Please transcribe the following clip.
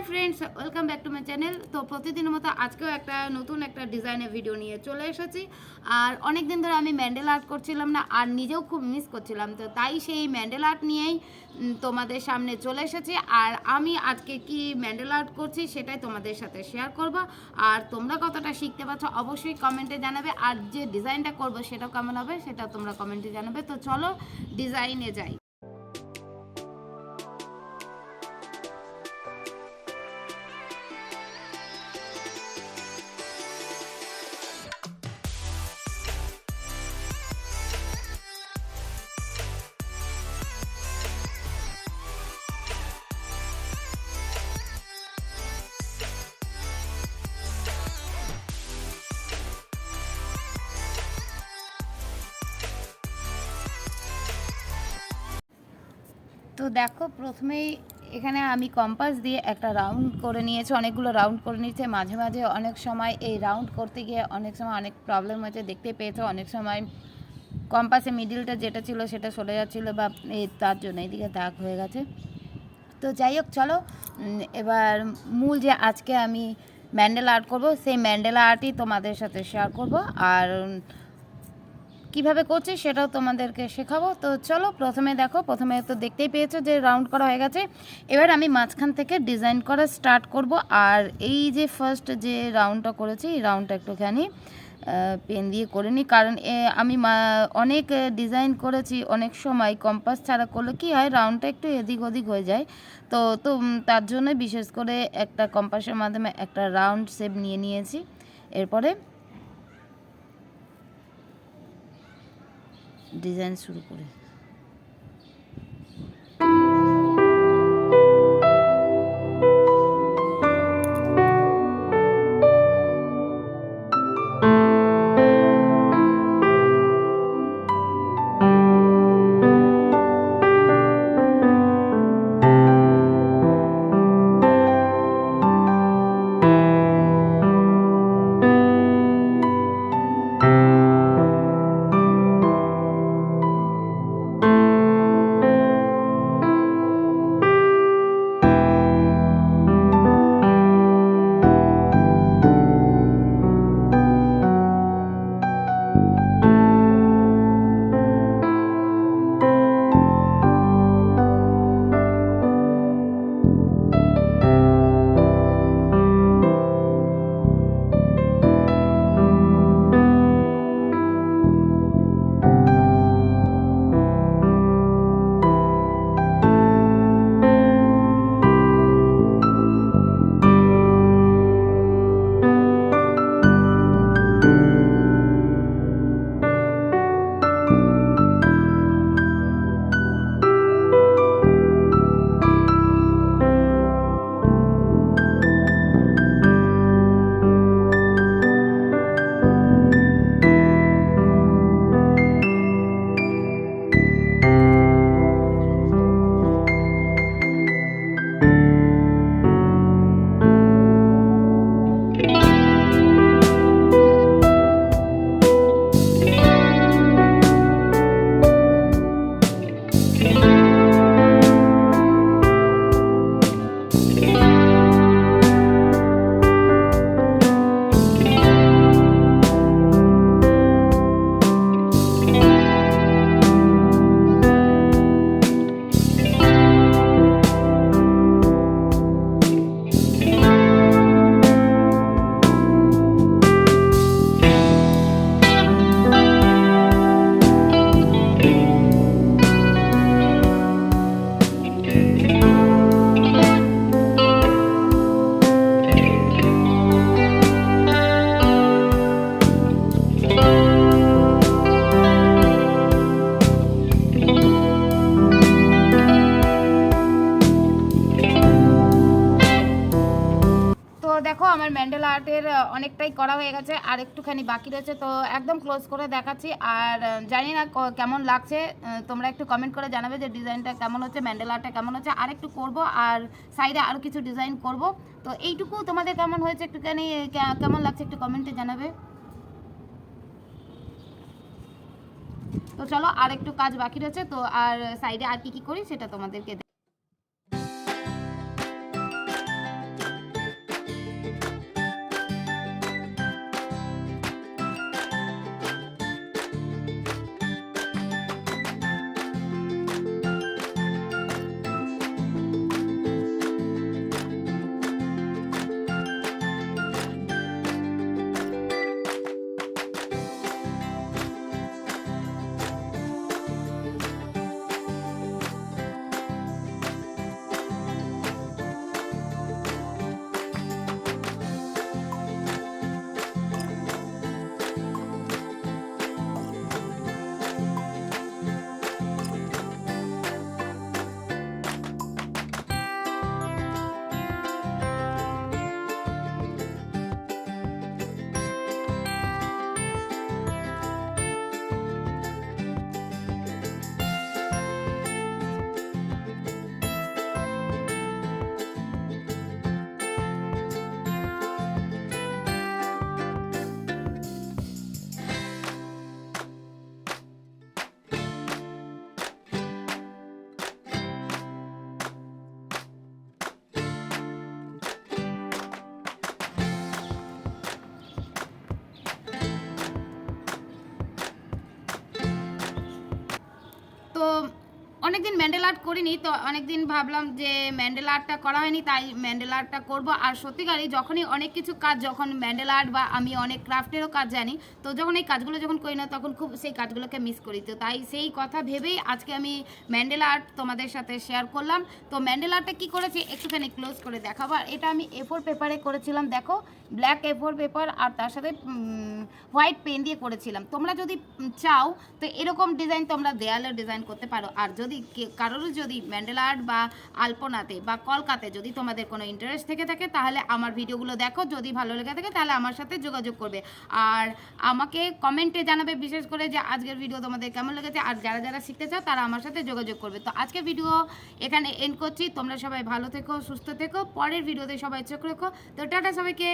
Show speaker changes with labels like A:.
A: Hi friends, welcome back to my channel. তো প্রতিদিনের মতো আজকেও একটা নতুন একটা ডিজাইনের ভিডিও নিয়ে চলে এসেছি। আর অনেক দিন ধরে আমি ম্যান্ডেল আর্ট করছিলাম না, আর নিজেও খুব মিস করছিলাম। তো তাই সেই ম্যান্ডেল আর্ট নিয়েই তোমাদের সামনে চলে এসেছি। আর আমি আজকে কি ম্যান্ডেল আর্ট করছি সেটাই তোমাদের সাথে শেয়ার করব। আর তোমরা কতটা শিখতে পারছ অবশ্যই কমেন্টে জানাবে। আর যে ডিজাইনটা করব সেটাও কেমন হবে সেটাও তোমরা কমেন্টে জানাবে। তো চলো ডিজাইনে যাই। তো দেখো, প্রথমেই এখানে আমি কম্পাস দিয়ে একটা রাউন্ড করে নিয়েছি, অনেকগুলো রাউন্ড করে নিয়েছে। মাঝে মাঝে অনেক সময় এই রাউন্ড করতে গিয়ে অনেক সময় অনেক প্রবলেম হয়েছে, দেখতে পেয়েছ, অনেক সময় কম্পাসে মিডিলটা যেটা ছিল সেটা সরে যাচ্ছিল বা তার জন্য এইদিকে দাগ হয়ে গেছে। তো যাই হোক, চলো এবার মূল যে আজকে আমি ম্যান্ডেল আর্ট করব, সেই ম্যান্ডেল আর্টই তোমাদের সাথে শেয়ার করব। আর কীভাবে করছি সেটাও তোমাদেরকে শেখাবো। তো চলো প্রথমে দেখো, প্রথমে তো দেখতেই পেয়েছ যে রাউন্ড করা হয়ে গেছে। এবার আমি মাঝখান থেকে ডিজাইন করা স্টার্ট করব। আর এই যে ফার্স্ট যে রাউন্ডটা করেছি, এই রাউন্ডটা একটুখানি পেন দিয়ে করে নিই কারণ আমি অনেক ডিজাইন করেছি, অনেক সময় কম্পাস ছাড়া করলে কি হয় রাউন্ডটা একটু এদিক ওদিক হয়ে যায়। তো তো তার জন্য বিশেষ করে একটা কম্পাসের মাধ্যমে একটা রাউন্ড শেপ নিয়ে নিয়েছি। এরপরে ডিজাইন শুরু করে। অনেকটাই করা হয়ে গেছে, আর একটুখানি বাকি রয়েছে, তো একদম ক্লোজ করে দেখাচ্ছি। আর জানি না কেমন লাগছে তোমরা একটু কমেন্ট করে জানাবে যে ডিজাইনটা কেমন হচ্ছে ম্যান্ডেল আর্টটা কেমন হচ্ছে, আর একটু করব, আর সাইডে আরও কিছু ডিজাইন করব। তো এইটুকু তোমাদের কেমন হয়েছে, একটুখানি কেমন লাগছে একটু কমেন্টে জানাবে। তো চলো আর একটু কাজ বাকি রয়েছে, তো আর সাইডে আর কি কি করি, সেটা তোমাদেরকে tiempo অনেকদিন ম্যান্ডেল আর্ট করিনি, তো অনেকদিন ভাবলাম যে ম্যান্ডেল আর্টটা করা হয়নি, তাই ম্যান্ডেল আর্টটা করব। আর সত্যিকারই যখনই অনেক কিছু কাজ, যখন ম্যান্ডেল আর্ট বা আমি অনেক ক্রাফটেরও কাজ জানি, তো যখন এই কাজগুলো যখন করি না, তখন খুব সেই কাজগুলোকে মিস করি। তো তাই সেই কথা ভেবেই আজকে আমি ম্যান্ডেল আর্ট তোমাদের সাথে শেয়ার করলাম। তো ম্যান্ডেল আর্টটা কী করেছি, একটুখানি ক্লোজ করে দেখাবো। আর এটা আমি এ ফোর পেপারে করেছিলাম, দেখো ব্ল্যাক এ ফোর পেপার আর তার সাথে হোয়াইট পেন দিয়ে করেছিলাম। তোমরা যদি চাও, তো এরকম ডিজাইন তোমরা দেয়ালে ডিজাইন করতে পারো। আর যদি কারোর যদি ম্যান্ডেল আর্ট বা আলপনাতে বা কলকাতে যদি তোমাদের কোনো ইন্টারেস্ট থেকে থাকে, তাহলে আমার ভিডিওগুলো দেখো। যদি ভালো লেগে থাকে, তাহলে আমার সাথে যোগাযোগ করবে। আর আমাকে কমেন্টে জানাবে বিশেষ করে যে আজকের ভিডিও তোমাদের কেমন লেগেছে, আর যারা যারা শিখতে চাও, তারা আমার সাথে যোগাযোগ করবে। তো আজকের ভিডিও এখানে এন্ড করছি। তোমরা সবাই ভালো থেকো, সুস্থ থেকো। পরের ভিডিওতে সবাই চোখ রেখো। তো টাটা সবাইকে।